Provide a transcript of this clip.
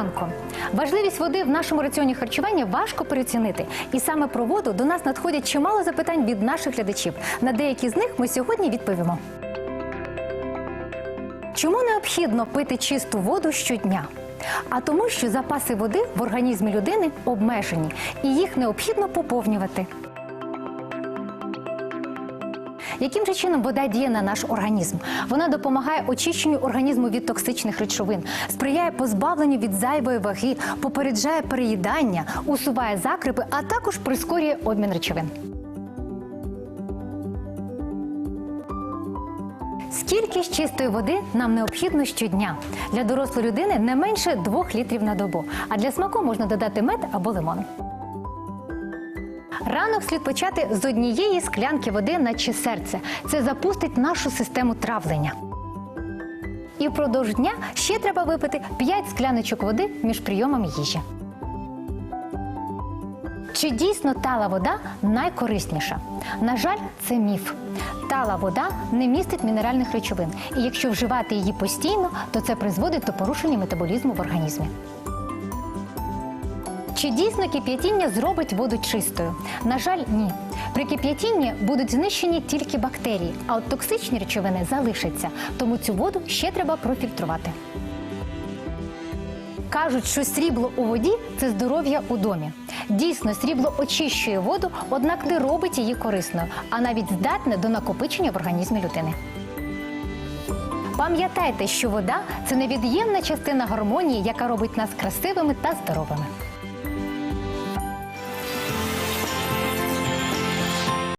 ранку. Важливість води в нашому раціоні харчування важко переоцінити. І саме про воду до нас надходять чимало запитань від наших глядачів. На деякі з них ми сьогодні відповімо. Чому необхідно пити чисту воду щодня? А тому, що запаси води в організмі людини обмежені, і їх необхідно поповнювати. Яким же чином вода діє на наш організм? Вона допомагає очищенню організму від токсичних речовин, сприяє позбавленню від зайвої ваги, попереджає переїдання, усуває закрипи, а також прискорює обмін речовин. Скільки ж чистої води нам необхідно щодня? Для дорослої людини не менше 2 літрів на добу, а для смаку можна додати мед або лимон. Ранок слід почати з однієї склянки води на чи серце. Це запустить нашу систему травлення. І впродовж дня ще треба випити 5 скляночок води між прийомами їжі. Чи дійсно тала вода найкорисніша? На жаль, це міф. Тала вода не містить мінеральних речовин, і якщо вживати її постійно, то це призводить до порушення метаболізму в організмі. Чи дійсно кип'ятіння зробить воду чистою? На жаль, ні. При кип'ятінні будуть знищені тільки бактерії, а от токсичні речовини залишаться, тому цю воду ще треба профільтрувати. Кажуть, що срібло у воді це здоров'я у домі. Дійсно, срібло очищує воду, однак не робить її корисною, а навіть здатне до накопичення в організмі людини. Пам'ятайте, що вода це невід'ємна частина гармонії, яка робить нас красивими та здоровими.